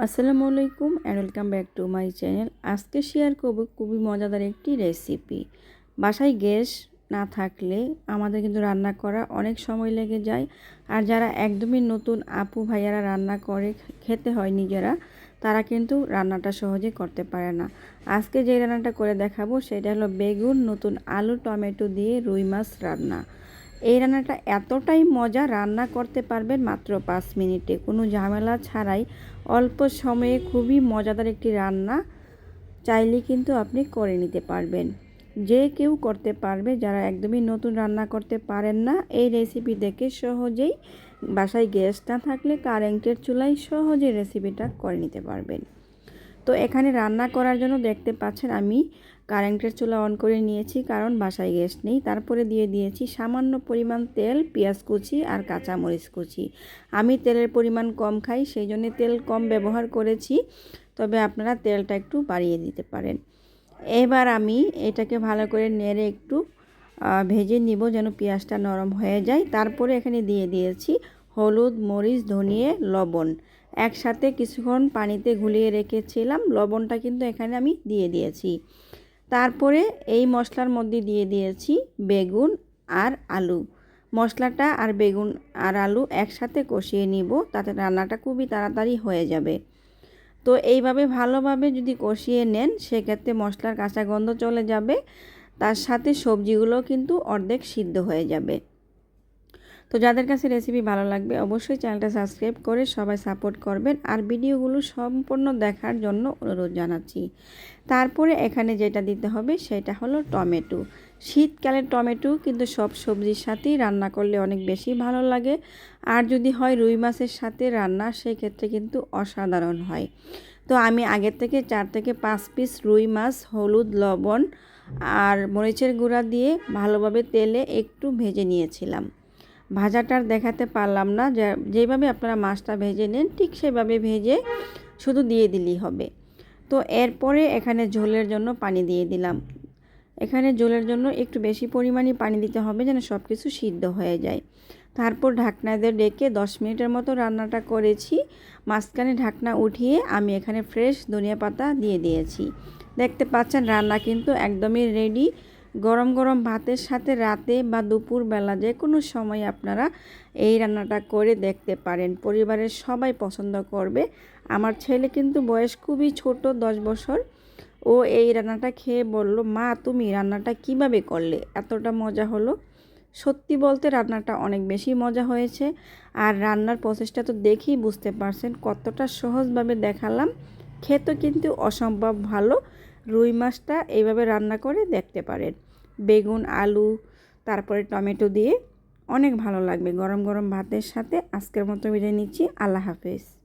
আসসালামু আলাইকুম and welcome back to my channel আজকে শেয়ার করব খুবই মজাদার একটি রেসিপি বাসায় গ্যাস না থাকলে আমাদের কিন্তু রান্না করা অনেক সময় লেগে যায়। আর যারা একদমই নতুন আপু ভাইয়ারা রান্না করে খেতে হয় নিজেরা, তারা কিন্তু রান্নাটা সহজে করতে পারে না। আজকে যে রান্নাটা করে দেখাবো সেটা হলো বেগুন, নতুন আলু, টমেটো দিয়ে রুই মাছ রান্না। এই রান্নাটা এতটাই মজা, রান্না করতে পারবেন মাত্র পাঁচ মিনিটে। কোনো ঝামেলা ছাড়াই অল্প সময়ে খুবই মজাদার একটি রান্না চাইলে কিন্তু আপনি করে নিতে পারবেন। যে কেউ করতে পারবে, যারা একদমই নতুন রান্না করতে পারেন না, এই রেসিপি দেখে সহজেই বাসায় গ্যাস না থাকলে কারেন্টের চুলায় সহজে রেসিপিটা করে নিতে পারবেন। তো এখানে রান্না করার জন্য দেখতে পাচ্ছেন আমি কারেন্টের চুলা অন করে নিয়েছি, কারণ বাসায় গ্যাস নেই। তারপরে দিয়ে দিয়েছি সামান্য পরিমাণ তেল, পেঁয়াজ কুচি আর কাঁচামরিচ কুচি। আমি তেলের পরিমাণ কম খাই, সেই জন্য তেল কম ব্যবহার করেছি। তবে আপনারা তেলটা একটু বাড়িয়ে দিতে পারেন। এবার আমি এটাকে ভালো করে নেড়ে একটু ভেজে নিব যেন পেঁয়াজটা নরম হয়ে যায়। তারপরে এখানে দিয়ে দিয়েছি হলুদ, মরিচ, ধনিয়ে, লবণ। একসাথে কিছুক্ষণ পানিতে ঘুলিয়ে রেখেছিলাম। লবণটা কিন্তু এখানে আমি দিয়ে দিয়েছি। তারপরে এই মশলার মধ্যে দিয়ে দিয়েছি বেগুন আর আলু। মশলাটা আর বেগুন আর আলু একসাথে কষিয়ে নিব, তাতে রান্নাটা খুবই তাড়াতাড়ি হয়ে যাবে। তো এইভাবে ভালোভাবে যদি কষিয়ে নেন, সেক্ষেত্রে মশলার কাঁচা গন্ধ চলে যাবে। তার সাথে সবজিগুলো কিন্তু অর্ধেক সিদ্ধ হয়ে যাবে। তো যাদের কাছে রেসিপি ভালো লাগবে, অবশ্যই চ্যানেলটা সাবস্ক্রাইব করে সবাই সাপোর্ট করবেন। আর ভিডিওগুলো সম্পূর্ণ দেখার জন্য অনুরোধ জানাচ্ছি। তারপরে এখানে যেটা দিতে হবে, সেটা হলো টমেটো। শীতকালের টমেটো কিন্তু সব সবজির সাথেই রান্না করলে অনেক বেশি ভালো লাগে। আর যদি হয় রুই মাছের সাথে রান্না, সেক্ষেত্রে কিন্তু অসাধারণ হয়। তো আমি আগের থেকে চার থেকে পাঁচ পিস রুই মাছ, হলুদ, লবণ আর মরিচের গুঁড়া দিয়ে ভালোভাবে তেলে একটু ভেজে নিয়েছিলাম। ভাজাটার দেখাতে পারলাম না। যেভাবে আপনারা মাছটা ভেজে নেন, ঠিক সেভাবে ভেজে শুধু দিয়ে দিলেই হবে। তো এরপরে এখানে ঝোলের জন্য পানি দিয়ে দিলাম। এখানে ঝোলের জন্য একটু বেশি পরিমাণে পানি দিতে হবে যেন সব কিছু সিদ্ধ হয়ে যায়। তারপর ঢাকনা দিয়ে ডেকে দশ মিনিটের মতো রান্নাটা করেছি। মাঝখানে ঢাকনা উঠিয়ে আমি এখানে ফ্রেশ ধনিয়া পাতা দিয়ে দিয়েছি। দেখতে পাচ্ছেন রান্না কিন্তু একদমই রেডি গরম গরম ভাতের সাথে রাতে বা দুপুর বেলা যে কোনো সময় আপনারা এই রান্নাটা করে দেখতে পারেন। পরিবারের সবাই পছন্দ করবে। আমার ছেলে কিন্তু বয়স খুবই ছোট, দশ বছর। ও এই রান্নাটা খেয়ে বলল, মা, তুমি রান্নাটা কীভাবে করলে? এতটা মজা হলো? সত্যি বলতে রান্নাটা অনেক বেশি মজা হয়েছে। আর রান্নার প্রসেসটা তো দেখেই বুঝতে পারছেন কতটা সহজভাবে দেখালাম। খেতে কিন্তু অসম্ভব ভালো। রুই মাছটা এইভাবে রান্না করে দেখতে পারেন। বেগুন, আলু, তারপরে টমেটো দিয়ে অনেক ভালো লাগবে। গরম গরম ভাতের সাথে আজকের মতো বিদায় নিচ্ছি। আল্লাহ হাফেজ।